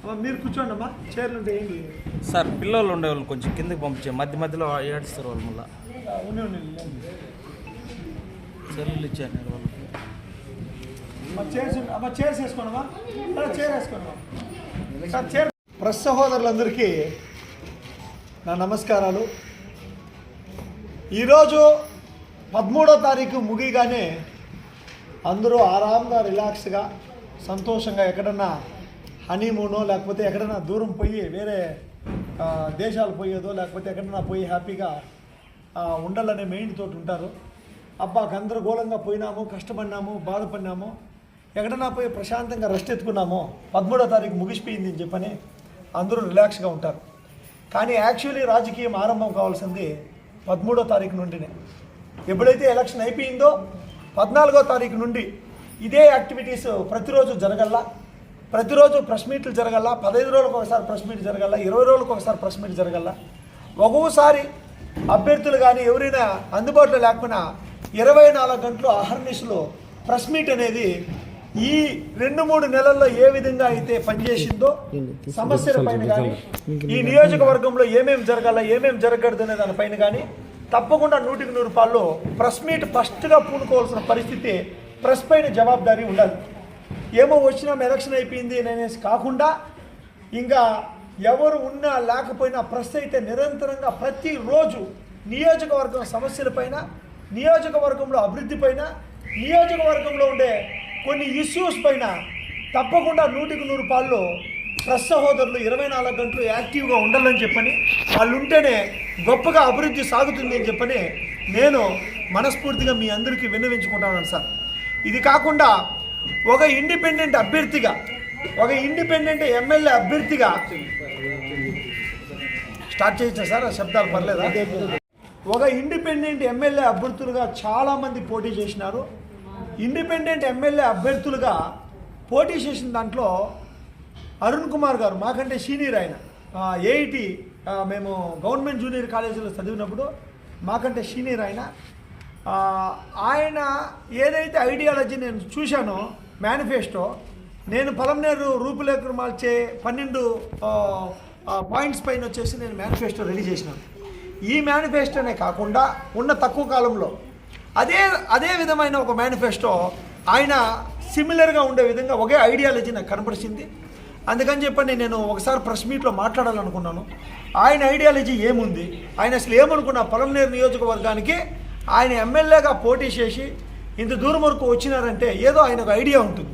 అమ్మా మీరు కూర్చోండి అమ్మా. చైర్లు ఉంటే ఏంటి సార్ పిల్లలు ఉండేవాళ్ళు కొంచెం కిందకి పంపించే మధ్య మధ్యలో ఏడుస్తారు వాళ్ళు మళ్ళీ. సెల్లు ఇచ్చాను అమ్మా చైర్స్ ఉండి- అమ్మా చైర్స్ వేసుకోండి అమ్మా. అలా చైర్ వేసుకోండి అమ్మా. సార్ చైర్ ప్రెస్ సహోదరులందరికీ నా నమస్కారాలు. ఈరోజు పదమూడో తారీఖు ముగిగానే అందరూ ఆరాంగా రిలాక్స్గా సంతోషంగా ఎక్కడన్నా హనీమూనో లేకపోతే ఎక్కడన్నా దూరం పోయి వేరే దేశాలు పోయేదో లేకపోతే ఎక్కడన్నా పోయి హ్యాపీగా ఉండాలనే మెయిన్ తోటి ఉంటారు. అబ్బా గందరగోళంగా పోయినాము కష్టపడినాము బాధపడినాము. ఎక్కడన్నా పోయి ప్రశాంతంగా రెస్ట్ ఎత్తుకున్నాము పదమూడో తారీఖు ముగిసిపోయింది అని చెప్పని అందరూ రిలాక్స్గా ఉంటారు. కానీ యాక్చువల్లీ రాజకీయం ఆరంభం కావాల్సింది పదమూడో తారీఖు నుండినే. ఎప్పుడైతే ఎలక్షన్ అయిపోయిందో పద్నాలుగో తారీఖు నుండి ఇదే యాక్టివిటీస్ ప్రతిరోజు జరగల్లా? ప్రతిరోజు ప్రెస్ మీట్లు జరగల్లా? పదహైదు రోజులకు ఒకసారి ప్రెస్ మీట్ జరగల్లా? ఇరవై రోజులకు ఒకసారి ప్రెస్ మీట్ జరగల్లా? ఒక్కొక్కసారి అభ్యర్థులు కానీ ఎవరైనా అందుబాటులో లేకపోయినా ఇరవై నాలుగు గంటలు అహర్నిశలు ప్రెస్ మీట్ అనేది ఈ రెండు మూడు నెలల్లో ఏ విధంగా అయితే పనిచేసిందో సమస్యల పైన కానీ ఈ నియోజకవర్గంలో ఏమేమి జరగాల ఏమేమి జరగకూడదు అనే దానిపైన కానీ తప్పకుండా నూటికి నూరు రూపాయలు ప్రెస్ మీట్ ఫస్ట్గా పూనుకోవాల్సిన పరిస్థితి ప్రెస్ పైన జవాబుదారీ ఉండాలి. ఏమో వచ్చినాం ఎలక్షన్ అయిపోయింది అనేసి కాకుండా ఇంకా ఎవరు ఉన్నా లేకపోయినా ప్రెస్ అయితే నిరంతరంగా ప్రతిరోజు నియోజకవర్గం సమస్యలపైన నియోజకవర్గంలో అభివృద్ధి పైన నియోజకవర్గంలో ఉండే కొన్ని ఇష్యూస్ పైన తప్పకుండా నూటికి నూరు పాళ్ళు ప్రెస్ సహోదరులు ఇరవై నాలుగు గంటలు యాక్టివ్గా ఉండాలని చెప్పని వాళ్ళు ఉంటేనే గొప్పగా అభివృద్ధి సాగుతుంది అని చెప్పని నేను మనస్ఫూర్తిగా మీ అందరికీ విన్నవించుకుంటాను సార్. ఇది కాకుండా ఒక ఇండిపెండెంట్ అభ్యర్థిగా ఒక ఇండిపెండెంట్ ఎమ్మెల్యే అభ్యర్థిగా స్టార్ట్ చేయొచ్చా సార్? ఆ శబ్దాలు పర్లేదా? ఒక ఇండిపెండెంట్ ఎమ్మెల్యే అభ్యర్థులుగా చాలామంది పోటీ చేసినారు. ఇండిపెండెంట్ ఎమ్మెల్యే అభ్యర్థులుగా పోటీ చేసిన దాంట్లో అరుణ్ కుమార్ గారు మాకంటే సీనియర్ ఆయన. ఏఐటి మేము గవర్నమెంట్ జూనియర్ కాలేజీలో చదివినప్పుడు మాకంటే సీనియర్ ఆయన. ఆయన ఏదైతే ఐడియాలజీ నేను చూశానో మేనిఫెస్టో నేను పలంనేరు రూపులేఖలు మార్చే పన్నెండు పాయింట్స్ పైన వచ్చేసి నేను మేనిఫెస్టో రెడీ చేసినాను. ఈ మేనిఫెస్టోనే కాకుండా ఉన్న తక్కువ కాలంలో అదే అదే విధమైన ఒక మేనిఫెస్టో ఆయన సిమిలర్గా ఉండే విధంగా ఒకే ఐడియాలజీ నాకు కనపరిచింది. అందుకని చెప్పండి నేను ఒకసారి ప్రెస్ మీట్లో మాట్లాడాలనుకున్నాను. ఆయన ఐడియాలజీ ఏముంది? ఆయన అసలు ఏమనుకున్న పొలంనేరు నియోజకవర్గానికి ఆయన ఎమ్మెల్యేగా పోటీ చేసి ఇంత దూరం వరకు వచ్చినారంటే ఏదో ఆయన ఒక ఐడియా ఉంటుంది.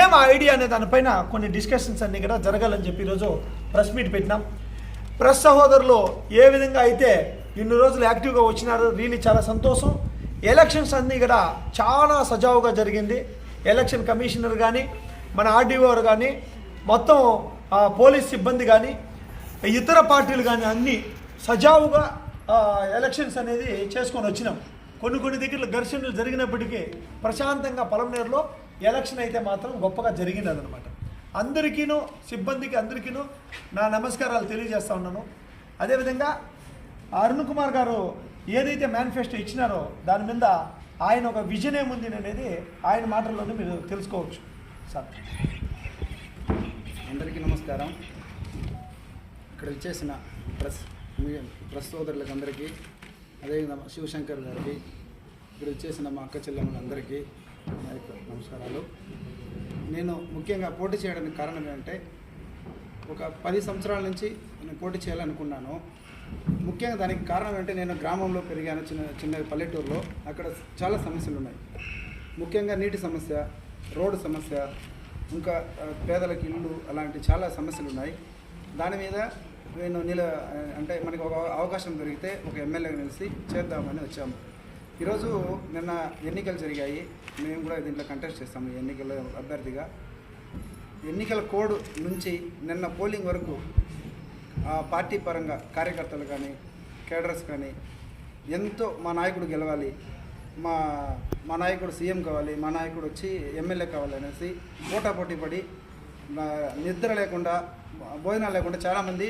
ఏం ఆ ఐడియా అనే దానిపైన కొన్ని డిస్కషన్స్ అన్నీ కూడా జరగాలని చెప్పి ఈరోజు ప్రెస్ మీట్ పెట్టినాం. ప్రెస్ సహోదరులు ఏ విధంగా అయితే ఇన్ని రోజులు యాక్టివ్గా వచ్చినారో రీలీ చాలా సంతోషం. ఎలక్షన్స్ అన్నీ కూడా చాలా సజావుగా జరిగింది. ఎలక్షన్ కమిషనర్ కానీ మన ఆర్డీఓర్ కానీ మొత్తం పోలీస్ సిబ్బంది కానీ ఇతర పార్టీలు కానీ అన్నీ సజావుగా ఎలక్షన్స్ అనేది చేసుకొని వచ్చినాం. కొన్ని కొన్ని దగ్గర ఘర్షణలు జరిగినప్పటికీ ప్రశాంతంగా పొలంనేరులో ఎలక్షన్ అయితే మాత్రం గొప్పగా జరిగింది అదనమాట అందరికీను సిబ్బందికి అందరికీను నా నమస్కారాలు తెలియజేస్తా ఉన్నాను. అదేవిధంగా అరుణ్ కుమార్ గారు ఏదైతే మేనిఫెస్టో ఇచ్చినారో దాని మీద ఆయన ఒక విజన్ ఏముంది అనేది ఆయన మాటల్లోనే మీరు తెలుసుకోవచ్చు. సార్. అందరికీ నమస్కారం. ఇక్కడ వచ్చేసిన ప్రెస్ ప్రెస్ సోదరులకు అందరికీ అదేవిధంగా మా శివశంకర్ గారికి ఇక్కడ వచ్చేసిన మా అక్క చెల్లెమ్మలందరికీ నమస్కారాలు. నేను ముఖ్యంగా పోటీ చేయడానికి కారణం ఏంటంటే ఒక పది సంవత్సరాల నుంచి నేను పోటీ చేయాలనుకున్నాను. ముఖ్యంగా దానికి కారణం ఏంటంటే నేను గ్రామంలో పెరిగాను చిన్న చిన్న పల్లెటూరులో. అక్కడ చాలా సమస్యలు ఉన్నాయి. ముఖ్యంగా నీటి సమస్య రోడ్డు సమస్య ఇంకా పేదలకు ఇళ్ళు అలాంటి చాలా సమస్యలు ఉన్నాయి. దాని మీద నేను నిల అంటే మనకి ఒక అవకాశం దొరికితే ఒక ఎమ్మెల్యేగా నిలిచి చేద్దామని వచ్చాము. ఈరోజు నిన్న ఎన్నికలు జరిగాయి. మేము కూడా దీంట్లో కంటెస్ట్ చేస్తాము ఎన్నికల అభ్యర్థిగా. ఎన్నికల కోడ్ నుంచి నిన్న పోలింగ్ వరకు పార్టీ పరంగా కార్యకర్తలు కానీ కేడర్స్ కానీ ఎంతో మా నాయకుడు గెలవాలి. మా మా నాయకుడు సీఎం కావాలి మా నాయకుడు వచ్చి ఎమ్మెల్యే కావాలి అనేసి పోటాపోటీ పడి నిద్ర లేకుండా భోజనాలు లేకుండా చాలామంది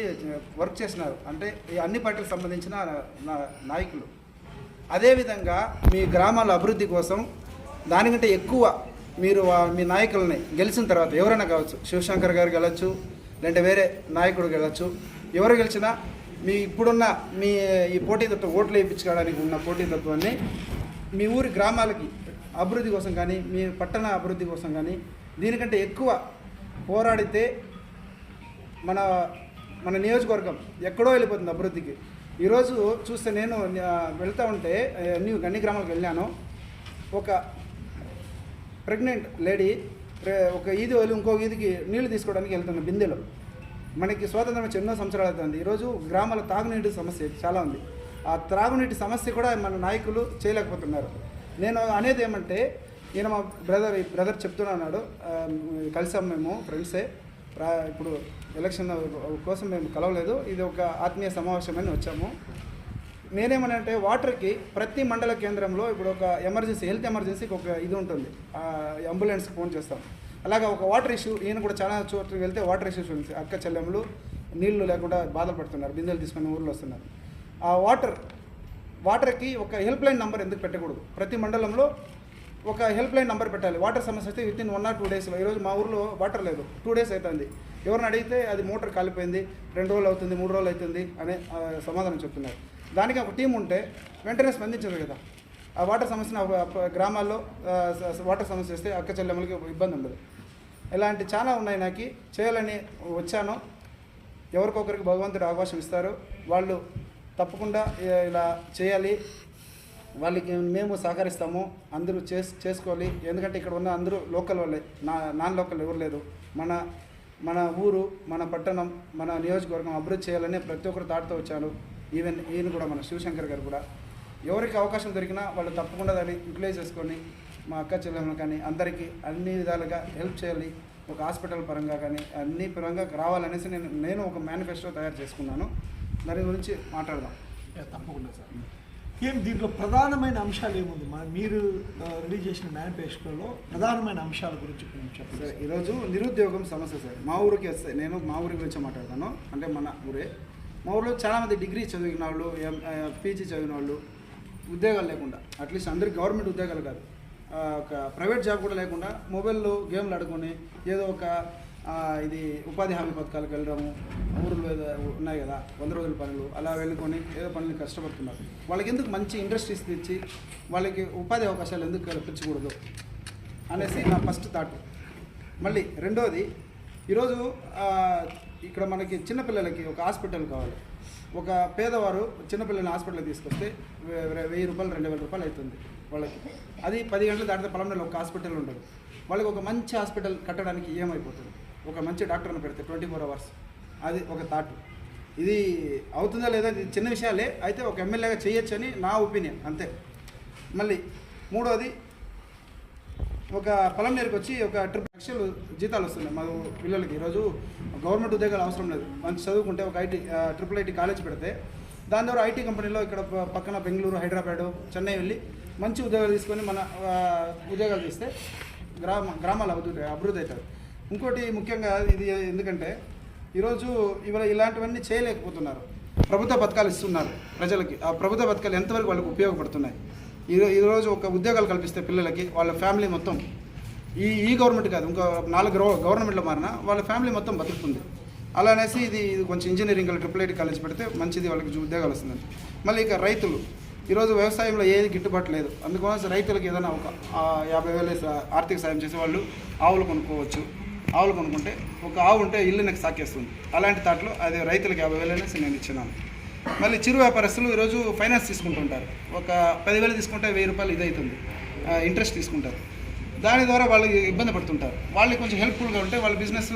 వర్క్ చేసినారు అంటే ఈ అన్ని పార్టీలకు సంబంధించిన నా నాయకులు. అదేవిధంగా మీ గ్రామాల అభివృద్ధి కోసం దానికంటే ఎక్కువ మీరు మీ నాయకులని గెలిచిన తర్వాత ఎవరైనా కావచ్చు శివశంకర్ గారు గెలవచ్చు లేదంటే వేరే నాయకుడు గెలవచ్చు ఎవరు గెలిచినా మీ ఇప్పుడున్న మీ ఈ పోటీతత్వం ఓట్లు వేయించుకోవడానికి ఉన్న పోటీతత్వాన్ని మీ ఊరి గ్రామాలకి అభివృద్ధి కోసం కానీ మీ పట్టణ అభివృద్ధి కోసం కానీ దీనికంటే ఎక్కువ పోరాడితే మన మన నియోజకవర్గం ఎక్కడో వెళ్ళిపోతుంది అభివృద్ధికి. ఈరోజు చూస్తే నేను వెళ్తూ వెళ్తా ఉంటే అన్ని అన్ని గ్రామాలకు వెళ్ళాను. ఒక ప్రెగ్నెంట్ లేడీ ఒక ఈది వదిలి ఇంకో ఈదికి నీళ్ళు తీసుకోవడానికి వెళ్తున్న బిందెలో. మనకి స్వాతంత్రం వచ్చి ఎన్నో సంవత్సరాలు అవుతుంది. ఈరోజు గ్రామాల తాగునీటి సమస్య చాలా ఉంది. ఆ త్రాగునీటి సమస్య కూడా మన నాయకులు చేయలేకపోతున్నారు. నేను అనేది ఏమంటే ఈయన మా బ్రదర్ బ్రదర్ చెప్తున్నాడు కలిసాం మేము ఫ్రెండ్సే. ఇప్పుడు ఎలక్షన్ కోసం మేము కలవలేదు. ఇది ఒక ఆత్మీయ సమావేశమని వచ్చాము. నేనేమనంటే వాటర్కి ప్రతి మండల కేంద్రంలో ఇప్పుడు ఒక ఎమర్జెన్సీ హెల్త్ ఎమర్జెన్సీకి ఒక ఇది ఉంటుంది. అంబులెన్స్కి ఫోన్ చేస్తాం. అలాగా ఒక వాటర్ ఇష్యూ ఈయన కూడా చాలా చోట్లకి వెళ్తే వాటర్ ఇష్యూస్ ఉంది. అక్క చెల్లెములు నీళ్ళు లేకుండా బాధపడుతున్నారు. బిందెలు తీసుకొని ఊర్లో వస్తున్నారు. ఆ వాటర్ వాటర్కి ఒక హెల్ప్ లైన్ నెంబర్ ఎందుకు పెట్టకూడదు? ప్రతి మండలంలో ఒక హెల్ప్ లైన్ నెంబర్ పెట్టాలి. వాటర్ సమస్య అయితే within one or two డేస్లో ఈరోజు మా ఊర్లో వాటర్ లేదు. టూ డేస్ అవుతుంది ఎవరిని అడిగితే అది మోటార్ కాలిపోయింది. రెండు రోజులు అవుతుంది మూడు రోజులు అవుతుంది అనే సమాధానం చెప్తున్నారు. దానికి ఒక టీం ఉంటే వెంటనే స్పందించదు కదా. ఆ వాటర్ సమస్యను గ్రామాల్లో వాటర్ సమస్య వస్తే అక్క చెల్లెమ్మలకి ఇబ్బంది ఉండదు. ఇలాంటి చాలా ఉన్నాయి నాకు. చేయాలని వచ్చాను. ఎవరికొకరికి భగవంతుడు అవకాశం ఇస్తారు. వాళ్ళు తప్పకుండా ఇలా చేయాలి. వాళ్ళకి మేము సహకరిస్తాము అందరూ చేస్ చేసుకోవాలి. ఎందుకంటే ఇక్కడ ఉన్న అందరూ లోకల్ వాళ్ళే. నా నాన్ లోకల్ ఎవరు లేదు మన మన ఊరు మన పట్టణం మన నియోజకవర్గం అభివృద్ధి చేయాలని ప్రతి ఒక్కరు తాడుతూ వచ్చాను ఈవెన్ ఈయన కూడా మన శివశంకర్ గారు కూడా. ఎవరికి అవకాశం దొరికినా వాళ్ళు తప్పకుండా దాన్ని యూటిలైజ్ చేసుకొని మా అక్క చెల్లెమ్మలు కానీ అందరికీ అన్ని విధాలుగా హెల్ప్ చేయాలి. ఒక హాస్పిటల్ పరంగా కానీ అన్ని పరంగా రావాలనేసి నేను నేను ఒక మేనిఫెస్టో తయారు చేసుకున్నాను. దాని గురించి మాట్లాడదాం. తప్పకుండా సార్. ఏం దీంట్లో ప్రధానమైన అంశాలు ఏముంది? మన మీరు రిలీజ్ చేసిన మేనిఫెస్టోలో ప్రధానమైన అంశాల గురించి కొంచెం చెప్పండి. సార్ ఈరోజు నిరుద్యోగం సమస్య సార్. మా ఊరికి వస్తే నేను మా ఊరి గురించి మాట్లాడతాను. అంటే మన ఊరే. మా ఊరిలో చాలామంది డిగ్రీ చదివిన వాళ్ళు పీజీ చదివిన వాళ్ళు ఉద్యోగాలు లేకుండా అట్లీస్ట్ అందరికి గవర్నమెంట్ ఉద్యోగాలు కాదు ఒక ప్రైవేట్ జాబ్ కూడా లేకుండా మొబైల్లో గేమ్లు ఆడుకొని ఏదో ఒక ఇది ఉపాధి హామీ పథకాలకు వెళ్ళడము ఊర్లో ఏదో ఉన్నాయి కదా వంద రోజుల పనులు అలా వెళ్ళుకొని ఏదో పనులు కష్టపడుతున్నారు. వాళ్ళకి ఎందుకు మంచి ఇండస్ట్రీస్ తెచ్చి వాళ్ళకి ఉపాధి అవకాశాలు ఎందుకు కల్పించకూడదు అనేసి నా ఫస్ట్ థాట్ మళ్ళీ రెండోది ఈరోజు ఇక్కడ మనకి చిన్నపిల్లలకి ఒక హాస్పిటల్ కావాలి. ఒక పేదవారు చిన్నపిల్లల్ని హాస్పిటల్కి తీసుకొస్తే వెయ్యి రూపాయలు రెండు వేల రూపాయలు అవుతుంది వాళ్ళకి. అది పది గంటలు దాటితే పొలంలో ఒక హాస్పిటల్ ఉండదు. వాళ్ళకి ఒక మంచి హాస్పిటల్ కట్టడానికి ఏమైపోతుంది? ఒక మంచి డాక్టర్ని పెడితే ట్వంటీ ఫోర్ అవర్స్. అది ఒక థాట్ ఇది అవుతుందా లేదా ఇది చిన్న విషయాలే అయితే ఒక ఎమ్మెల్యేగా చేయొచ్చని నా ఒపీనియన్ అంతే. మళ్ళీ మూడోది ఒక పొలం నేరుకు వచ్చి ఒక ట్రిప్ లక్షలు జీతాలు వస్తున్నాయి మా పిల్లలకి. ఈరోజు గవర్నమెంట్ ఉద్యోగాలు అవసరం లేదు. మంచి చదువుకుంటే ఒక ఐటీ ట్రిపుల్ ఐటీ కాలేజ్ పెడితే దాని ద్వారా ఐటీ కంపెనీలో ఇక్కడ పక్కన బెంగళూరు హైదరాబాదు చెన్నై వెళ్ళి మంచి ఉద్యోగాలు తీసుకొని మన ఉద్యోగాలు తీస్తే గ్రామ గ్రామాలు అభివృద్ధి అభివృద్ధి అవుతుంది ఇంకోటి ముఖ్యంగా ఇది ఎందుకంటే ఈరోజు ఇవాళ ఇలాంటివన్నీ చేయలేకపోతున్నారు. ప్రభుత్వ పథకాలు ఇస్తున్నారు ప్రజలకి. ఆ ప్రభుత్వ పథకాలు ఎంతవరకు వాళ్ళకి ఉపయోగపడుతున్నాయి? ఈ ఈరోజు ఒక ఉద్యోగాలు కల్పిస్తే పిల్లలకి వాళ్ళ ఫ్యామిలీ మొత్తం ఈ ఈ గవర్నమెంట్ కాదు ఇంకో నాలుగు గవర్నమెంట్లో మారినా వాళ్ళ ఫ్యామిలీ మొత్తం బతుకుతుంది. అలా అనేసి ఇది కొంచెం ఇంజనీరింగ్ ట్రిపుల్ ఐటీ కాలేజ్ పెడితే మంచిది వాళ్ళకి ఉద్యోగాలు వస్తుంది మళ్ళీ ఇక రైతులు ఈరోజు వ్యవసాయంలో ఏది గిట్టుబాటు లేదు. అందుకోసం రైతులకు ఏదైనా ఒక యాభై వేలు ఆర్థిక సాయం చేసే వాళ్ళు ఆవులు కొనుక్కోవచ్చు. ఆవులు కొనుక్కుంటే ఒక ఆవు ఉంటే ఇల్లు నాకు సాకేస్తుంది అలాంటి తాట్లో అది రైతులకు యాభై వేలు అనేసి నేను ఇచ్చినాను. మళ్ళీ చిరు వ్యాపారస్తులు ఈరోజు ఫైనాన్స్ తీసుకుంటుంటారు. ఒక పదివేలు తీసుకుంటే వెయ్యి రూపాయలు ఇది అవుతుంది. ఇంట్రెస్ట్ తీసుకుంటారు. దాని ద్వారా వాళ్ళు ఇబ్బంది పడుతుంటారు. వాళ్ళకి కొంచెం హెల్ప్ఫుల్గా ఉంటే వాళ్ళ బిజినెస్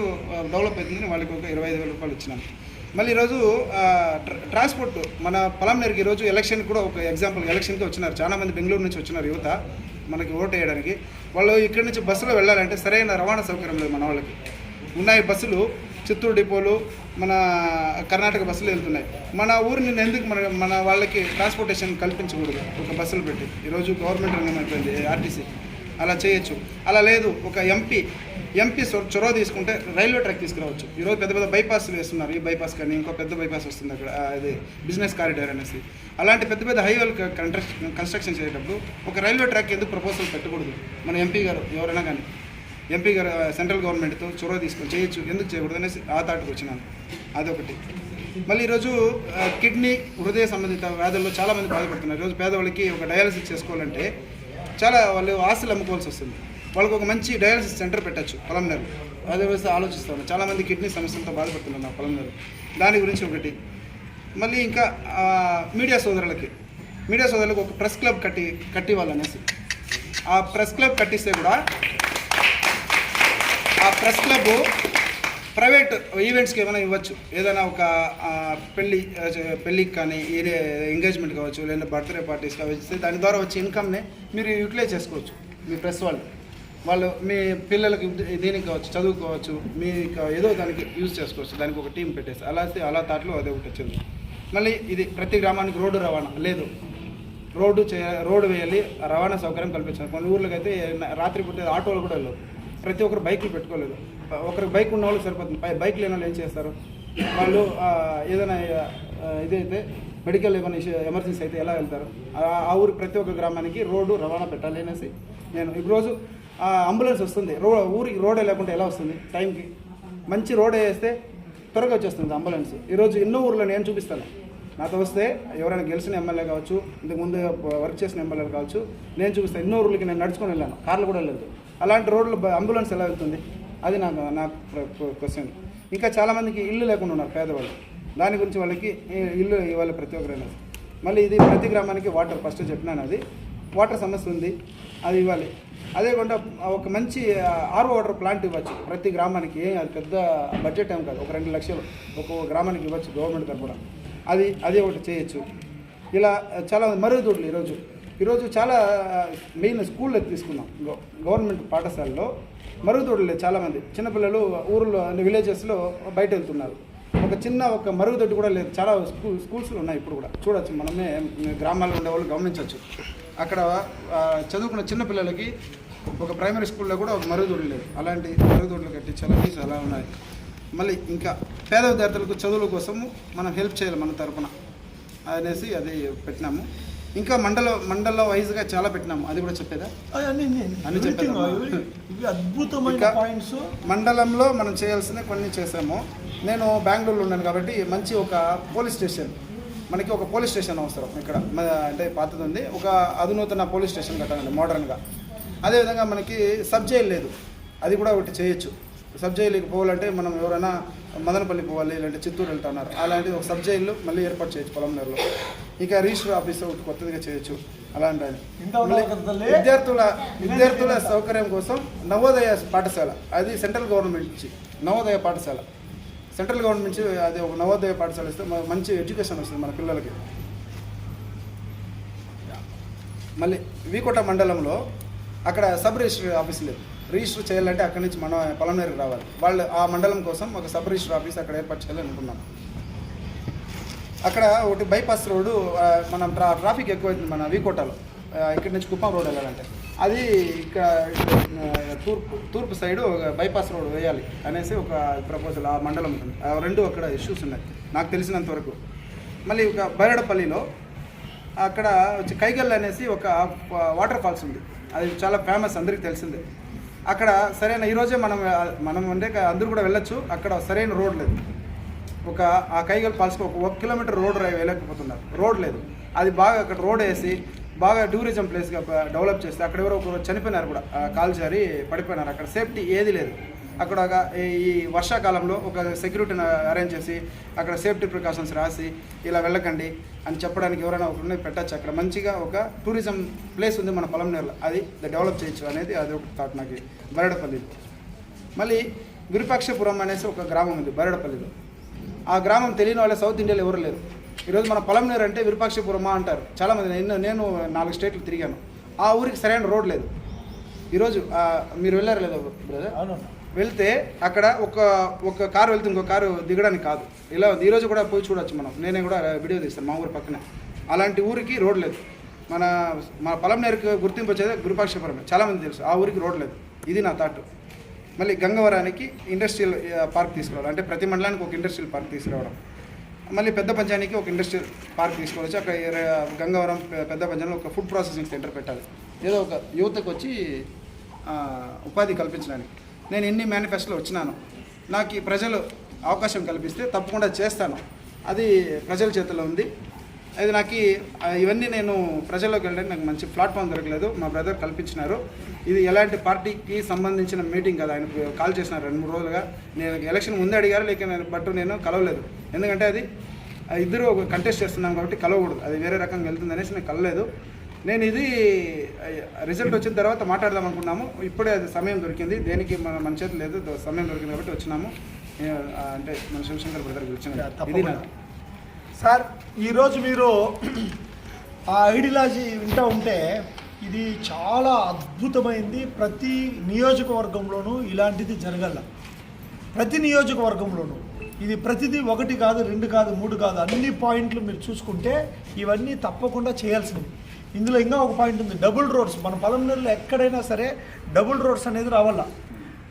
డెవలప్ అవుతుందని వాళ్ళకి ఒక ఇరవై ఐదు వేల రూపాయలు ఇచ్చినాను. మళ్ళీ ఈరోజు ట్రాన్స్పోర్ట్ మన పొలంనేరుకి ఈరోజు ఎలక్షన్ కూడా ఒక ఎగ్జాంపుల్ ఎలక్షన్కి వచ్చినారు. చాలామంది బెంగళూరు నుంచి వచ్చినారు యువత మనకి ఓటు వేయడానికి. వాళ్ళు ఇక్కడి నుంచి బస్సులో వెళ్ళాలంటే సరైన రవాణా సౌకర్యం లేదు మన వాళ్ళకి. ఉన్నాయి బస్సులు చిత్తూరు డిపోలు మన కర్ణాటక బస్సులు వెళ్తున్నాయి. మన ఊరి ఎందుకు మన మన వాళ్ళకి ట్రాన్స్పోర్టేషన్ కల్పించకూడదు? ఒక బస్సులు పెట్టి. ఈరోజు గవర్నమెంట్ రంగం అయిపోయింది ఆర్టీసీ అలా చేయొచ్చు. అలా లేదు. ఒక ఎంపీ ఎంపీ చొరవ తీసుకుంటే రైల్వే ట్రాక్ తీసుకురావచ్చు. ఈరోజు పెద్ద పెద్ద బైపాస్ వేస్తున్నారు. ఈ బైపాస్ కానీ ఇంకో పెద్ద బైపాస్ వస్తుంది అక్కడ. అది బిజినెస్ కారిడార్ అనేసి. అలాంటి పెద్ద పెద్ద హైవేలు కన్స్ట్రక్షన్ కన్స్ట్రక్షన్ చేసేటప్పుడు ఒక రైల్వే ట్రాక్ ఎందుకు ప్రపోజల్ పెట్టకూడదు? మన ఎంపీ గారు ఎవరైనా కానీ. ఎంపీ గారు సెంట్రల్ గవర్నమెంట్తో చొరవ తీసుకొని చేయొచ్చు. ఎందుకు చేయకూడదు అనేసి ఆ తాటుకు వచ్చినాను. అదొకటి. మళ్ళీ ఈరోజు కిడ్నీ హృదయ సంబంధిత వ్యాధుల్లో చాలామంది బాధపడుతున్నారు. ఈరోజు పేదవాళ్ళకి ఒక డయాలసిస్ చేసుకోవాలంటే చాలా వాళ్ళు ఆస్తులు అమ్ముకోవాల్సి వస్తుంది. వాళ్ళకి ఒక మంచి డయాలసిస్ సెంటర్ పెట్టచ్చు పొలంనేరు అదే వ్యవస్థ ఆలోచిస్తాను చాలామంది కిడ్నీ సమస్యలతో బాధపడుతున్నారు నా పొలంనేరు దాని గురించి ఒకటి. మళ్ళీ ఇంకా మీడియా సోదరులకి. మీడియా సోదరులకు ఒక ప్రెస్ క్లబ్ కట్టి కట్టి వాళ్ళనేసి ఆ ప్రెస్ క్లబ్ కట్టిస్తే కూడా ఆ ప్రెస్ క్లబ్ ప్రైవేట్ ఈవెంట్స్కి ఏమైనా ఇవ్వచ్చు. ఏదైనా ఒక పెళ్ళి పెళ్ళికి కానీ ఏదే ఎంగేజ్మెంట్ కావచ్చు లేదా బర్త్డే పార్టీస్ కావచ్చు దాని ద్వారా వచ్చే ఇన్కమ్ని మీరు యూటిలైజ్ చేసుకోవచ్చు మీ ప్రెస్ వాళ్ళు. వాళ్ళు మీ పిల్లలకి దీనికి కావచ్చు చదువుకోవచ్చు మీ ఏదో దానికి యూజ్ చేసుకోవచ్చు. దానికి ఒక టీం పెట్టేసి. అలా అయితే అలా తాట్లో అదే ఒకటి వచ్చింది. మళ్ళీ ఇది ప్రతి గ్రామానికి రోడ్డు రవాణా. లేదు. రోడ్డు చే రోడ్డు వేయాలి రవాణా సౌకర్యం కల్పించాలి. కొన్ని ఊర్లకి అయితే రాత్రి పూట ఆటోలు కూడా వెళ్ళవు ప్రతి ఒక్కరు బైక్లు పెట్టుకోలేదు. ఒకరికి బైక్ ఉన్న వాళ్ళకి సరిపోతుంది. బైక్ లేని వాళ్ళు ఏం చేస్తారు? వాళ్ళు ఏదైనా ఇదైతే మెడికల్ ఏమైనా ఎమర్జెన్సీ అయితే ఎలా వెళ్తారు? ఆ- ఊరు ప్రతి ఒక్క గ్రామానికి రోడ్డు రవాణా పెట్టాలి అనేసి నేను ఈరోజు అంబులెన్స్ వస్తుంది. రో ఊరికి రోడే లేకుంటే ఎలా వస్తుంది? టైంకి. మంచి రోడ్ వేస్తే త్వరగా వచ్చేస్తుంది అంబులెన్స్. ఈరోజు ఎన్నో ఊర్లో నేను చూపిస్తాను. నాతో వస్తే ఎవరైనా గెలిచిన ఎమ్మెల్యే కావచ్చు ఇంతకుముందు వర్క్ చేసిన ఎమ్మెల్యేలు కావచ్చు నేను చూపిస్తాను. ఎన్నో ఊర్లకి నేను నడుచుకొని వెళ్ళాను. కార్లు కూడా వెళ్ళలేదు. అలాంటి రోడ్లు అంబులెన్స్ ఎలా వెళ్తుంది? అది నాకు నాకు క్వశ్చన్ ఇంకా చాలామందికి ఇల్లు లేకుండా ఉన్నారు పేదవాళ్ళు. దాని గురించి వాళ్ళకి ఇల్లు ఇవ్వాలి ప్రతి ఒక్కరైనా. మళ్ళీ ఇది ప్రతి గ్రామానికి వాటర్ ఫస్ట్ చెప్పినాను అది. వాటర్ సమస్య ఉంది. అది ఇవ్వాలి. అదే కాకుండా ఒక మంచి ఆర్ఓ వాటర్ ప్లాంట్ ఇవ్వచ్చు ప్రతి గ్రామానికి. అది పెద్ద బడ్జెట్ ఏం కాదు. ఒక రెండు లక్షలు ఒక్కొక్క గ్రామానికి ఇవ్వచ్చు గవర్నమెంట్ తరఫున అది అది ఒకటి చేయొచ్చు. ఇలా చాలా మరుగుదొడ్లు ఈరోజు. ఈరోజు చాలా మెయిన్ స్కూల్లో తీసుకున్నాం. గవర్నమెంట్ పాఠశాలలో మరుగుదొడ్లు లేదు చాలామంది చిన్నపిల్లలు ఊర్లో అంటే విలేజెస్లో బయట వెళ్తున్నారు. ఒక చిన్న ఒక మరుగుదొడ్డి కూడా లేదు. చాలా స్కూల్ స్కూల్స్లో ఉన్నాయి ఇప్పుడు కూడా. చూడొచ్చు మనమే గ్రామాల్లో ఉండే వాళ్ళు గమనించవచ్చు అక్కడ చదువుకున్న చిన్న పిల్లలకి ఒక ప్రైమరీ స్కూల్లో కూడా ఒక మరుగుదొడ్డి లేదు అలాంటి మరుగుదొడ్లు కట్టించాలి ఫీజు అలా ఉన్నాయి? మళ్ళీ ఇంకా పేద విద్యార్థులకు చదువుల కోసము మనం హెల్ప్ చేయాలి మన తరపున అనేసి అది పెట్టినాము. ఇంకా మండల మండల వైజ్గా చాలా పెట్టినాము. అది కూడా చెప్పేదా? ఇంకా- పాయింట్స్ మండలంలో మనం చేయాల్సిందే కొన్ని చేసాము నేను బెంగళూరులో ఉన్నాను కాబట్టి మంచి ఒక పోలీస్ స్టేషన్. మనకి ఒక పోలీస్ స్టేషన్ అవసరం ఇక్కడ. అంటే పాతది ఉంది ఒక అధునూతన పోలీస్ స్టేషన్ కట్టాలండి మోడర్న్గా. అదేవిధంగా మనకి సబ్ జైలు లేదు. అది కూడా ఒకటి చేయొచ్చు. సబ్ జైలుకి పోవాలంటే మనం ఎవరైనా మదనపల్లి పోవాలి లేదంటే చిత్తూరు వెళ్తున్నారు. అలాంటి ఒక సబ్ జైలు మళ్ళీ ఏర్పాటు చేయొచ్చు పొలంనేరులో ఇక రిజిస్టర్ ఆఫీస్ ఒకటి కొత్తదిగా చేయొచ్చు. అలాంటి. విద్యార్థుల విద్యార్థుల సౌకర్యం కోసం నవోదయ పాఠశాల అది సెంట్రల్ గవర్నమెంట్ నుంచి నవోదయ పాఠశాల. సెంట్రల్ గవర్నమెంట్ నుంచి అది ఒక నవోదయ పాఠశాల ఇస్తే మంచి ఎడ్యుకేషన్ వస్తుంది మన పిల్లలకి. మళ్ళీ వీకోట మండలంలో అక్కడ సబ్ రిజిస్టర్ ఆఫీస్ లేదు. రిజిస్టర్ చేయాలంటే అక్కడి నుంచి మనం పొలంనేరుకి రావాలి. వాళ్ళు ఆ మండలం కోసం ఒక సబ్ రిజిస్టర్ ఆఫీస్ అక్కడ ఏర్పాటు చేయాలని అనుకున్నాం. అక్కడ ఒకటి బైపాస్ రోడ్డు మనం ట్రా ట్రాఫిక్ ఎక్కువైతుంది మన వీకోటలో. ఇక్కడి నుంచి కుప్పం రోడ్ వెళ్ళాలంటే. అది ఇక్కడ తూర్పు తూర్పు సైడు ఒక బైపాస్ రోడ్ వేయాలి అనేసి ఒక ప్రపోజల్ ఆ మండలం ఉంటుంది. ఆ రెండు అక్కడ ఇష్యూస్ ఉన్నాయి. నాకు తెలిసినంత వరకు. మళ్ళీ ఒక బైరడపల్లిలో అక్కడ వచ్చి కైగల్ అనేసి ఒక వాటర్ ఫాల్స్ ఉంది. అది చాలా ఫేమస్ అందరికీ తెలిసిందే. అక్కడ సరైన ఈరోజే మనం మనం అంటే అందరూ కూడా వెళ్ళొచ్చు. అక్కడ సరైన రోడ్ లేదు. ఒక ఆ కైగల్ ఫాల్స్కి ఒక ఒక కిలోమీటర్ రోడ్ వెళ్ళకపోతున్నారు వేయలేకపోతున్నారు. రోడ్ లేదు. అది బాగా అక్కడ రోడ్ వేసి బాగా టూరిజం ప్లేస్గా డెవలప్ చేస్తే అక్కడ ఎవరో ఒకరు చనిపోయినారు కూడా కాల్చారి జారి పడిపోయినారు అక్కడ. సేఫ్టీ ఏది లేదు. అక్కడ ఒక ఈ- ఈ వర్షాకాలంలో ఒక సెక్యూరిటీని అరేంజ్ చేసి అక్కడ సేఫ్టీ ప్రికాషన్స్ రాసి ఇలా వెళ్ళకండి అని చెప్పడానికి ఎవరైనా ఒకరిని పెట్టచ్చు. అక్కడ మంచిగా ఒక టూరిజం ప్లేస్ ఉంది మన పొలంనేరులో అది డెవలప్ చేయొచ్చు అనేది అది ఒక థాట్ నాకు. బరడపల్లి. మళ్ళీ విరూపాక్షపురం అనేసి ఒక గ్రామం ఉంది బరడపల్లిలో. ఆ గ్రామం తెలియని వాళ్ళే సౌత్ ఇండియాలో ఎవరు లేరు. ఈరోజు మన పొలంనేరు అంటే విరూపాక్షపురమా అంటారు. చాలామంది నేను నేను నాలుగు స్టేట్లు తిరిగాను. ఆ ఊరికి సరైన రోడ్ లేదు. ఈరోజు మీరు వెళ్ళారు లేదా బ్రదర్? వెళ్తే అక్కడ ఒక ఒక కారు వెళ్తే ఇంకో కారు దిగడానికి కాదు. ఇలా ఉంది. ఈరోజు కూడా పోయి చూడొచ్చు మనం. నేనే కూడా వీడియో తీస్తాను మా ఊరి పక్కనే. అలాంటి ఊరికి రోడ్ లేదు. మన మన పొలం నేరుకు గుర్తింపు వచ్చేది గురుపాక్షపురమే చాలామంది తెలుసు ఆ ఊరికి రోడ్ లేదు. ఇది నా థాట్. మళ్ళీ గంగవరానికి ఇండస్ట్రియల్ పార్క్ తీసుకురావడం అంటే ప్రతి మండలానికి ఒక ఇండస్ట్రియల్ పార్క్ తీసుకురావడం. మళ్ళీ పెద్ద పంచానికి ఒక ఇండస్ట్రియల్ పార్క్ తీసుకొచ్చి అక్కడ గంగవరం పెద్ద పంచాయంలో ఒక ఫుడ్ ప్రాసెసింగ్ సెంటర్ పెట్టాలి. ఏదో ఒక యువతకు వచ్చి ఉపాధి కల్పించడానికి. నేను ఎన్ని మేనిఫెస్టోలో వచ్చినాను నాకు ఈ ప్రజలు అవకాశం కల్పిస్తే తప్పకుండా చేస్తాను. అది ప్రజల చేతిలో ఉంది. అది నాకు ఇవన్నీ నేను ప్రజల్లోకి వెళ్ళడానికి నాకు మంచి ప్లాట్ఫామ్ దొరకలేదు. మా బ్రదర్ కల్పించినారు. ఇది ఎలాంటి పార్టీకి సంబంధించిన మీటింగ్ కదా. ఆయన కాల్ చేసినారు రెండు మూడు రోజులుగా. నేను ఎలక్షన్ ముందే అడిగారు లేక నేను బట్ నేను కలవలేదు. ఎందుకంటే అది ఇద్దరు కంటెస్ట్ చేస్తున్నాం కాబట్టి కలవకూడదు. అది వేరే రకంగా వెళ్తుంది అనేసి నేను కలవలేదు. నేను ఇది రిజల్ట్ వచ్చిన తర్వాత మాట్లాడదాం అనుకున్నాము. ఇప్పుడే అది సమయం దొరికింది. దేనికి మన మన చేతి లేదు సమయం దొరికింది కాబట్టి వచ్చినాము. అంటే మన శివశంకర్ బ్రదర్ వచ్చిన ఇది సార్ ఈరోజు మీరు ఆ ఐడియాలజీ వింటూ ఉంటే ఇది చాలా అద్భుతమైంది. ప్రతి నియోజకవర్గంలోనూ ఇలాంటిది జరగల. ప్రతి నియోజకవర్గంలోనూ. ఇది ప్రతిదీ ఒకటి కాదు రెండు కాదు మూడు కాదు. అన్ని పాయింట్లు మీరు చూసుకుంటే ఇవన్నీ తప్పకుండా చేయాల్సినవి. ఇందులో ఇంకా ఒక పాయింట్ ఉంది. Double roads. మన పొలంనేరులో ఎక్కడైనా సరే డబుల్ రోడ్స్ అనేది రావాల.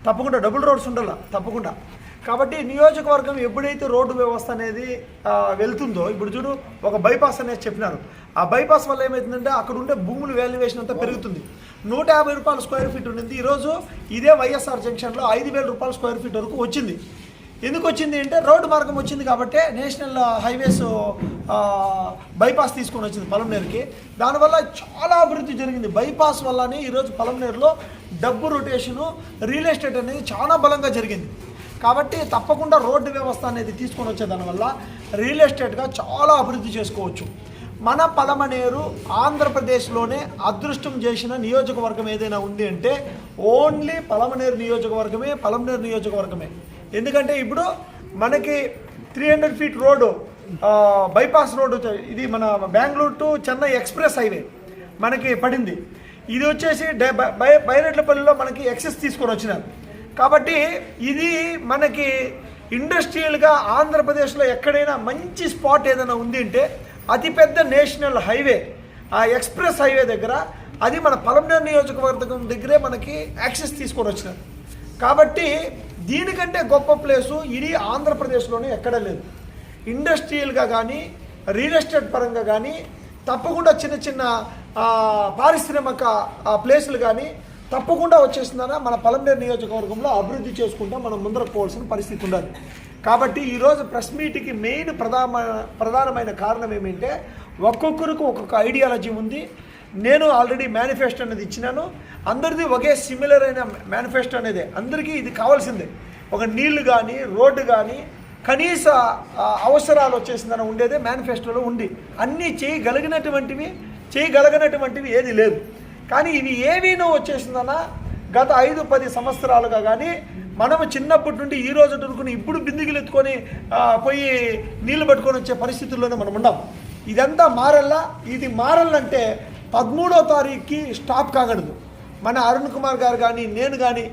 తప్పకుండా డబుల్ రోడ్స్ ఉండాల. తప్పకుండా. కాబట్టి నియోజకవర్గం ఎప్పుడైతే రోడ్డు వ్యవస్థ అనేది వెళ్తుందో ఇప్పుడు చూడు ఒక బైపాస్ అనేది చెప్పినారు. ఆ బైపాస్ వల్ల ఏమవుతుందంటే అక్కడ ఉండే భూములు వాల్యుయేషన్ అంతా పెరుగుతుంది. నూట యాభై రూపాయల స్క్వేర్ ఫీట్ ఉండింది. ఈరోజు ఇదే వైఎస్ఆర్ జంక్షన్లో ఐదు వేల రూపాయల స్క్వేర్ ఫీట్ వరకు వచ్చింది. ఎందుకు వచ్చింది అంటే రోడ్డు మార్గం వచ్చింది కాబట్టి నేషనల్ హైవేస్ బైపాస్ తీసుకొని వచ్చింది పలంనేరుకి దానివల్ల చాలా అభివృద్ధి జరిగింది. బైపాస్ వల్లనే ఈరోజు పలంనేరులో డబ్బు రొటేషను రియల్ ఎస్టేట్ అనేది చాలా బలంగా జరిగింది. కాబట్టి తప్పకుండా రోడ్డు వ్యవస్థ అనేది తీసుకొని వచ్చే దానివల్ల రియల్ ఎస్టేట్గా చాలా అభివృద్ధి చేసుకోవచ్చు. మన పలమనేరు ఆంధ్రప్రదేశ్లోనే అదృష్టం చేసిన నియోజకవర్గం ఏదైనా ఉంది అంటే ఓన్లీ పలమనేరు నియోజకవర్గమే పలమనేరు నియోజకవర్గమే. ఎందుకంటే ఇప్పుడు మనకి three hundred feet road bypass road ఇది మన Bengaluru to Chennai express highway మనకి పడింది. ఇది వచ్చేసి డై- బై- బై- బైరెడ్లపల్లిలో మనకి ఎక్సెస్ తీసుకొని వచ్చినారు. కాబట్టి ఇది మనకి ఇండస్ట్రియల్గా ఆంధ్రప్రదేశ్లో ఎక్కడైనా మంచి స్పాట్ ఏదైనా ఉంది అంటే అతిపెద్ద నేషనల్ హైవే ఆ ఎక్స్ప్రెస్ హైవే దగ్గర అది మన పలమనేరు నియోజకవర్గం దగ్గరే మనకి యాక్సెస్ తీసుకొని వచ్చినారు. కాబట్టి దీనికంటే గొప్ప ప్లేసు ఇది ఆంధ్రప్రదేశ్లోనే ఎక్కడ లేదు. ఇండస్ట్రియల్గా కానీ రియల్ ఎస్టేట్ పరంగా కానీ తప్పకుండా చిన్న చిన్న పారిశ్రామిక ప్లేసులు కానీ తప్పకుండా వచ్చేసిందన మన పలంనేరు నియోజకవర్గంలో అభివృద్ధి చేసుకుంటా మనం ముందర పోవాల్సిన పరిస్థితి ఉండాలి. కాబట్టి ఈరోజు ప్రెస్ మీట్కి మెయిన్ ప్రధాన ప్రధానమైన కారణం ఏమంటే ఒక్కొక్కరికి ఒక్కొక్క ఐడియాలజీ ఉంది. నేను ఆల్రెడీ మేనిఫెస్టో అనేది ఇచ్చినాను. అందరిది ఒకే సిమిలర్ అయిన మేనిఫెస్టో అనేది. అందరికీ ఇది కావాల్సిందే. ఒక నీళ్ళు కానీ రోడ్డు కానీ కనీస అవసరాలు వచ్చేసిందని ఉండేదే మేనిఫెస్టోలో ఉంది. అన్నీ చేయగలిగినటువంటివి చేయగలిగినటువంటివి ఏది లేదు. కానీ ఇవి ఏవీనో వచ్చేసిందన్నా గత ఐదు పది సంవత్సరాలుగా కానీ మనము చిన్నప్పటి నుండి ఈ రోజు వరకు ఇప్పుడు బిందిగులు ఎత్తుకొని పోయి నీళ్ళు పట్టుకొని వచ్చే పరిస్థితుల్లోనే మనం ఉన్నాం. ఇదంతా మారల్లా ఇది మారాలంటే పదమూడో తారీఖుకి స్టాప్ కాగలదు మన అరుణ్ కుమార్ గారు కానీ నేను కానీ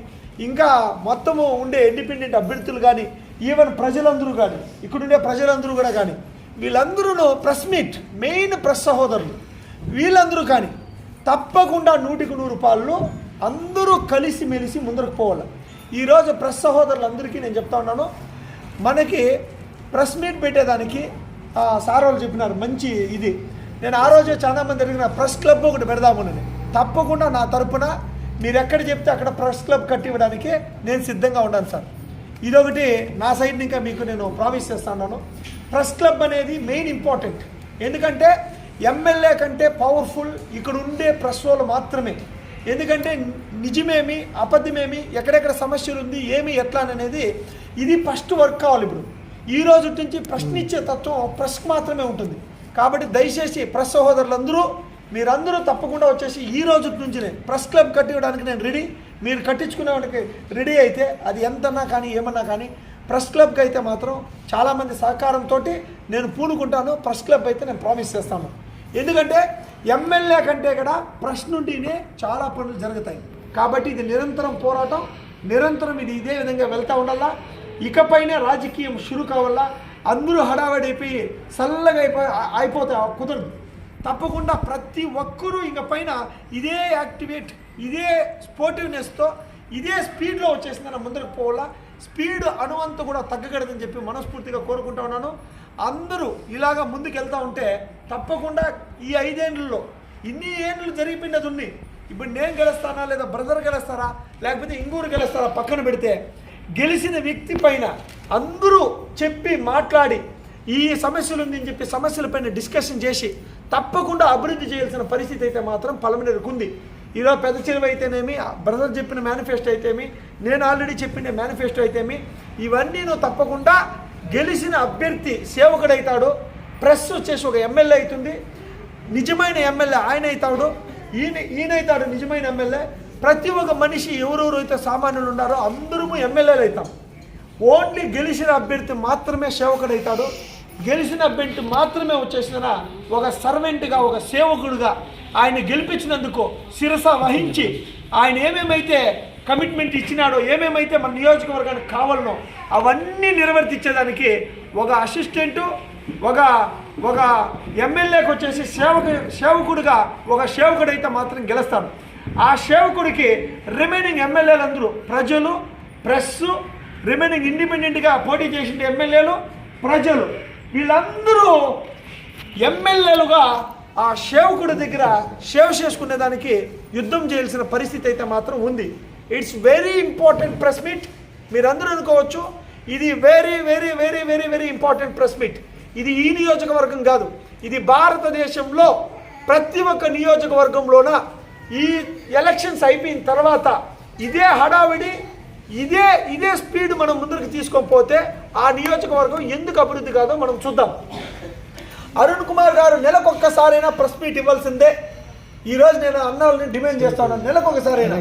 ఇంకా మొత్తము ఉండే ఇండిపెండెంట్ అభ్యర్థులు కానీ ఈవెన్ ప్రజలందరూ కానీ ఇక్కడుండే ప్రజలందరూ కూడా కానీ వీళ్ళందరూ ప్రెస్ మీట్ మెయిన్ ప్రెస్ సహోదరులు. వీళ్ళందరూ కానీ తప్పకుండా నూటికి నూరు రూపాయలు అందరూ కలిసి మెలిసి ముందరకు పోవాలి. ఈరోజు ప్రెస్ సహోదరులందరికీ నేను చెప్తా ఉన్నాను. మనకి ప్రెస్ మీట్ పెట్టేదానికి సార్ వాళ్ళు చెప్పినారు మంచి ఇది. నేను ఆ రోజు చాలా మంది ప్రెస్ క్లబ్ ఒకటి పెడదామని తప్పకుండా నా తరపున మీరు ఎక్కడ చెప్తే అక్కడ ప్రెస్ క్లబ్ కట్టి ఇవ్వడానికి నేను సిద్ధంగా ఉన్నాను సార్. ఇదొకటి నా సైడ్ ఇంకా మీకు నేను ప్రామిస్ చేస్తున్నాను ప్రెస్ క్లబ్ అనేది మెయిన్ ఇంపార్టెంట్. ఎందుకంటే ఎమ్మెల్యే కంటే పవర్ఫుల్ ఇక్కడ ఉండే ప్రశ్నలు మాత్రమే. ఎందుకంటే నిజమేమి అబద్ధమేమి ఎక్కడెక్కడ సమస్యలు ఉంది ఏమి ఎట్లా అనేది ఇది ఫస్ట్ వర్క్ కావాలి ఇప్పుడు. ఈ రోజు నుంచి ప్రశ్నించే తత్వం ప్రెస్కి మాత్రమే ఉంటుంది. కాబట్టి దయచేసి ప్రెస్ సహోదరులందరూ మీరందరూ తప్పకుండా వచ్చేసి ఈ రోజు నుంచినే ప్రెస్ క్లబ్ కట్టివ్వడానికి నేను రెడీ మీరు కట్టించుకునేవాడికి రెడీ అయితే అది ఎంతన్నా కానీ ఏమన్నా కానీ ప్రెస్ క్లబ్కి అయితే మాత్రం చాలామంది సహకారంతో నేను పూనుకుంటాను. ప్రెస్ క్లబ్ అయితే నేను ప్రామిస్ చేస్తాను. ఎందుకంటే ఎమ్మెల్యే కంటే కూడా ప్రశ్న నుండినే చాలా పనులు జరుగుతాయి. కాబట్టి ఇది నిరంతరం పోరాటం నిరంతరం ఇది ఇదే విధంగా వెళ్తూ ఉండాలా? ఇకపైనే రాజకీయం షురు కావాలా? అందరూ హడావడి అయిపోయి చల్లగా అయిపోయి అయిపోతే కుదరదు. తప్పకుండా ప్రతి ఒక్కరూ ఇంక పైన ఇదే యాక్టివేట్ ఇదే స్పోర్టివ్నెస్తో ఇదే స్పీడ్లో వచ్చేసిందని ముందరకు పోవాలా? స్పీడ్ అనువంత కూడా తగ్గకూడదని చెప్పి మనస్ఫూర్తిగా కోరుకుంటా ఉన్నాను. అందరూ ఇలాగా ముందుకెళ్తా ఉంటే తప్పకుండా ఈ ఐదేండ్లలో ఇన్ని ఏండ్లు జరిగిపోయినది ఉంది. ఇప్పుడు నేను గెలుస్తానా లేదా బ్రదర్ గెలుస్తారా? లేకపోతే ఇంగూరు గెలుస్తారా పక్కన పెడితే? గెలిచిన వ్యక్తి పైన అందరూ చెప్పి మాట్లాడి ఈ సమస్యలు ఉందని చెప్పి సమస్యలపైన డిస్కషన్ చేసి తప్పకుండా అభివృద్ధి చేయాల్సిన పరిస్థితి అయితే మాత్రం పలమనేరుకుంది. ఇలా ఈరోజు పెద్ద చెరువు అయితేనేమి బ్రదర్ చెప్పిన మేనిఫెస్టో అయితేమి నేను ఆల్రెడీ చెప్పిన మేనిఫెస్టో అయితేమి ఇవన్నీ నువ్వు తప్పకుండా గెలిచిన అభ్యర్థి సేవకుడైతాడు. ప్రెస్ వచ్చేసి ఒక ఎమ్మెల్యే అవుతుంది. నిజమైన ఎమ్మెల్యే ఆయన అవుతాడు ఈయన ఈయన అవుతాడు నిజమైన ఎమ్మెల్యే ప్రతి ఒక్క మనిషి ఎవరెవరు అయితే సామాన్యులు ఉన్నారో అందరము ఎమ్మెల్యేలు అవుతాం. ఓన్లీ గెలిచిన అభ్యర్థి మాత్రమే సేవకుడైతాడు. గెలిచిన అభ్యర్థి మాత్రమే వచ్చేసిన ఒక సర్వెంట్గా ఒక సేవకుడుగా ఆయన గెలిపించినందుకు శిరస వహించి ఆయన ఏమేమైతే కమిట్మెంట్ ఇచ్చినాడో ఏమేమైతే మన నియోజకవర్గానికి కావాలనో అవన్నీ నిర్వర్తించేదానికి ఒక అసిస్టెంటు ఒక ఒక ఎమ్మెల్యేకి వచ్చేసి సేవకు సేవకుడిగా ఒక సేవకుడైతే మాత్రం గెలుస్తాను ఆ సేవకుడికి రిమైనింగ్ ఎమ్మెల్యేలందరూ ప్రజలు ప్రెస్ రిమైనింగ్ ఇండిపెండెంట్గా పోటీ చేసిన ఎమ్మెల్యేలు ప్రజలు. వీళ్ళందరూ ఎమ్మెల్యేలుగా ఆ సేవకుడి దగ్గర సేవ చేసుకునే దానికి యుద్ధం చేయాల్సిన పరిస్థితి అయితే మాత్రం ఉంది. It's very important press meet మీరందరూ అనుకోవచ్చు ఇది very very very very very important press meet ఇది ఈ నియోజకవర్గం కాదు ఇది భారతదేశంలో ప్రతి ఒక్క నియోజకవర్గంలోన ఈ ఎలక్షన్స్ అయిపోయిన తర్వాత ఇదే హడావిడి ఇదే ఇదే స్పీడ్ మనం ముందుకు తీసుకొని పోతే ఆ నియోజకవర్గం ఎందుకు అభివృద్ధి కాదో మనం చూద్దాం. అరుణ్ కుమార్ గారు నెలకొక్కసారైనా ప్రెస్ మీట్ ఇవ్వాల్సిందే. ఈరోజు నేను అన్నాళ్ళని డిమాండ్ చేస్తాను. నెలకొకసారైనా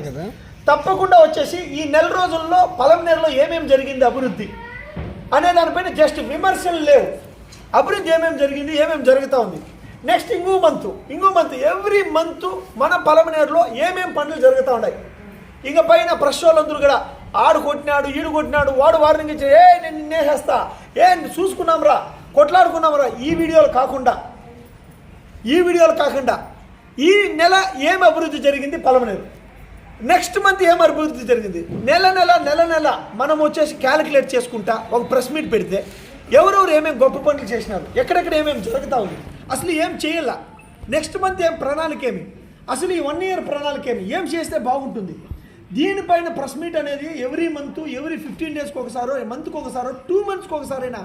తప్పకుండా వచ్చేసి ఈ నెల రోజుల్లో పలంనేరులో ఏమేమి జరిగింది అభివృద్ధి అనే దానిపైన జస్ట్ విమర్శలు లేవు. అభివృద్ధి ఏమేమి జరిగింది ఏమేమి జరుగుతూ ఉంది. నెక్స్ట్ ఇంకో మంత్ ఇంకో మంత్. ఎవ్రీ మంత్ మన పలమనేరులో ఏమేం పనులు జరుగుతూ ఉన్నాయి. ఇక పైన ప్రెస్ వాళ్ళందరూ కూడా ఆడు కొట్టినాడు ఈడు కొట్టినాడు వాడు వార్నింగ్ ఇచ్చి ఏ నేను నిన్నేసేస్తా ఏ చూసుకున్నాం రా కొట్లాడుకున్నాం రా ఈ వీడియోలు కాకుండా. ఈ వీడియోలు కాకుండా. ఈ నెల ఏం అభివృద్ధి జరిగింది? పలమనేరు నెక్స్ట్ మంత్ ఏం అభివృద్ధి జరిగింది? నెల నెల నెల నెల మనం వచ్చేసి క్యాలిక్యులేట్ చేసుకుంటా ఒక ప్రెస్ మీట్ పెడితే ఎవరెవరు ఏమేమి గొప్ప పనులు చేసినారు? ఎక్కడెక్కడ ఏమేమి జరుగుతూ ఉంది? అసలు ఏం చేయాల? నెక్స్ట్ మంత్ ఏం ప్రణాళిక ఏమి అసలు ఈ వన్ ఇయర్ ప్రణాళిక ఏమి ఏం చేస్తే బాగుంటుంది? దీనిపైన ప్రెస్ మీట్ అనేది ఎవ్రీ మంత్ ఎవ్రీ ఫిఫ్టీన్ డేస్కి ఒకసారో మంత్కి ఒకసారో టూ మంత్స్కి ఒకసారైనా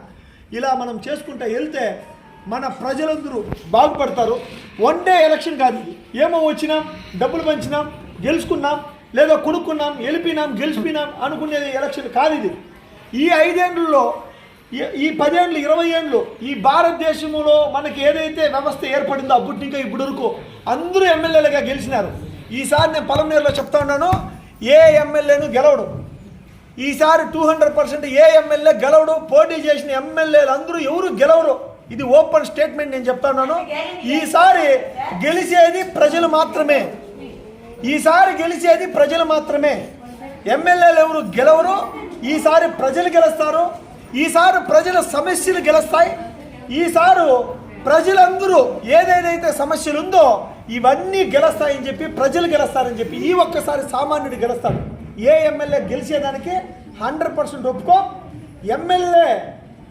ఇలా మనం చేసుకుంటూ వెళ్తే మన ప్రజలందరూ బాగుపడతారు. వన్ డే ఎలక్షన్ కాదు ఏమో వచ్చినాం డబ్బులు పంచినాం గెలుచుకున్నాం లేదా కొనుక్కున్నాం గెలిపినాం గెలిచిపోయినాం అనుకునేది ఎలక్షన్ కాదు ఇది. ఈ ఐదేండ్లలో ఈ- ఈ ఇరవై ఏండ్లు ఈ భారతదేశంలో మనకి ఏదైతే వ్యవస్థ ఏర్పడిందో అప్పటి ఇంకా ఇప్పుడు వరకు అందరూ ఎమ్మెల్యేలుగా గెలిచినారు. ఈసారి నేను పొలంనేరులో చెప్తా ఉన్నాను ఏ ఎమ్మెల్యేను గెలవడం. ఈసారి టూ హండ్రెడ్ పర్సెంట్ ఏ ఎమ్మెల్యే గెలవడు పోటీ చేసిన ఎమ్మెల్యేలు అందరూ ఎవరు గెలవరు? ఇది ఓపెన్ స్టేట్మెంట్ నేను చెప్తున్నాను ఈసారి గెలిచేది ప్రజలు మాత్రమే. ఈసారి గెలిచేది ప్రజలు మాత్రమే. ఎమ్మెల్యేలు ఎవరు గెలవరు? ఈసారి ప్రజలు గెలుస్తారు. ఈసారి ప్రజల సమస్యలు గెలుస్తాయి. ఈసారి ప్రజలందరూ ఏదేదైతే సమస్యలు ఉందో ఇవన్నీ గెలుస్తాయని చెప్పి ప్రజలు గెలుస్తారని చెప్పి ఈ ఒక్కసారి సామాన్యుడు గెలుస్తాడు. ఏ ఎమ్మెల్యే గెలిచేదానికి హండ్రెడ్ పర్సెంట్ ఒప్పుకో. ఎమ్మెల్యే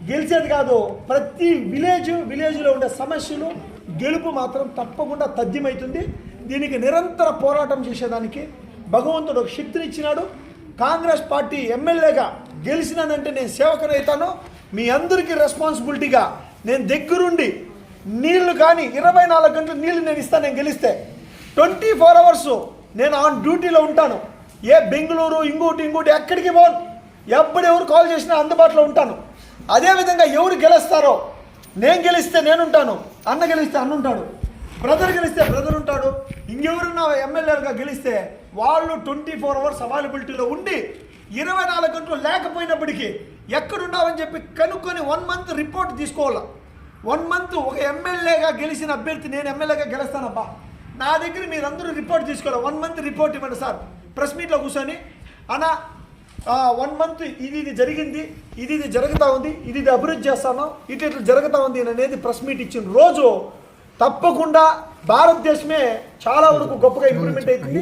గెలిచేది కాదు ప్రతి విలేజ్ విలేజ్లో ఉండే సమస్యలు గెలుపు మాత్రం తప్పకుండా తథ్యమవుతుంది దీనికి నిరంతర పోరాటం చేసేదానికి భగవంతుడు ఒక శక్తిని ఇచ్చినాడు కాంగ్రెస్ పార్టీ ఎమ్మెల్యేగా గెలిచినానంటే నేను సేవకునైతాను మీ అందరికీ రెస్పాన్సిబిలిటీగా నేను దగ్గరుండి నీళ్ళు కానీ ఇరవై నాలుగు గంటలు నీళ్ళు నేను ఇస్తాను నేను గెలిస్తే. ట్వంటీ ఫోర్ అవర్స్ నేను ఆన్ డ్యూటీలో ఉంటాను. ఏ బెంగళూరు ఇంకోటి ఇంకోటి ఎక్కడికి పోను. ఎప్పుడు ఎవరు కాల్ చేసినా అందుబాటులో ఉంటాను. అదేవిధంగా ఎవరు గెలుస్తారో నేను గెలిస్తే నేనుంటాను అన్న గెలిస్తే అన్న ఉంటాడు బ్రదర్ గెలిస్తే బ్రదర్ ఉంటాడు. ఇంకెవరున్నా ఎమ్మెల్యేలుగా గెలిస్తే వాళ్ళు ట్వంటీ ఫోర్ అవర్స్ అవైలబిలిటీలో ఉండి ఇరవై నాలుగు గంటలు లేకపోయినప్పటికీ ఎక్కడున్నావని చెప్పి కనుక్కొని వన్ మంత్ రిపోర్ట్ తీసుకోవాలి? వన్ మంత్ ఒక ఎమ్మెల్యేగా గెలిచిన అభ్యర్థి నేను ఎమ్మెల్యేగా గెలుస్తానబ్బా. నా దగ్గర మీరందరూ రిపోర్ట్ తీసుకోవాలి. వన్ మంత్ రిపోర్ట్ ఇవ్వండి సార్. ప్రెస్ మీట్లో కూర్చొని అన్న వన్ మంత్ ఇది ఇది జరిగింది ఇది ఇది జరుగుతూ ఉంది ఇది ఇది అభివృద్ధి చేస్తాను ఇటు ఇట్లా జరుగుతూ ఉంది అనేది ప్రెస్ మీట్ ఇచ్చిన రోజు తప్పకుండా భారతదేశమే చాలా వరకు గొప్పగా ఇంప్రూవ్మెంట్ అవుతుంది.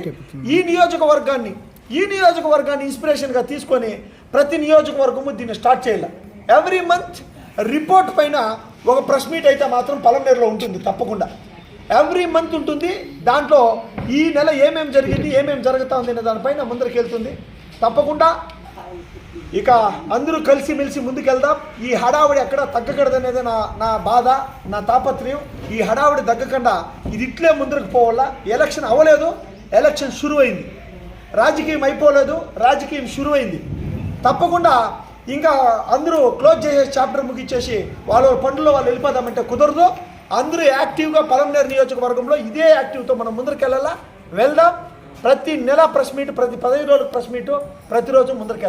ఈ నియోజకవర్గాన్ని ఈ నియోజకవర్గాన్ని ఇన్స్పిరేషన్గా తీసుకొని ప్రతి నియోజకవర్గము దీన్ని స్టార్ట్ చేయాలి. ఎవ్రీ మంత్ రిపోర్ట్ పైన ఒక ప్రెస్ మీట్ అయితే మాత్రం పలంనేరులో ఉంటుంది తప్పకుండా. ఎవ్రీ మంత్ ఉంటుంది. దాంట్లో ఈ నెల ఏమేమి జరిగింది ఏమేమి జరుగుతూ ఉంది అనే దానిపైన ముందరికి వెళ్తుంది తప్పకుండా ఇక అందరూ కలిసిమెలిసి ముందుకెళ్దాం. ఈ హడావుడి ఎక్కడ తగ్గకూడదనేది నా నా బాధ నా తాపత్రయం. ఈ హడావుడి తగ్గకుండా ఇది ఇట్లే ముందరకు పోవాలా? ఎలక్షన్ అవ్వలేదు. ఎలక్షన్ షురువైంది రాజకీయం అయిపోలేదు. రాజకీయం షురువైంది తప్పకుండా ఇంకా అందరూ క్లోజ్ చేసే చాప్టర్ ముగించేసి వాళ్ళ పనుల్లో వాళ్ళు వెళ్ళిపోదామంటే కుదరదు. అందరూ యాక్టివ్గా పలంనేరు నియోజకవర్గంలో ఇదే యాక్టివ్తో మనం ముందరికెళ్ళాలా? వెళ్దాం. ప్రతి నెల ప్రెస్ మీట్ ప్రతి పదహైదు రోజులకు ప్రెస్ మీటు ప్రతిరోజు ముందరికి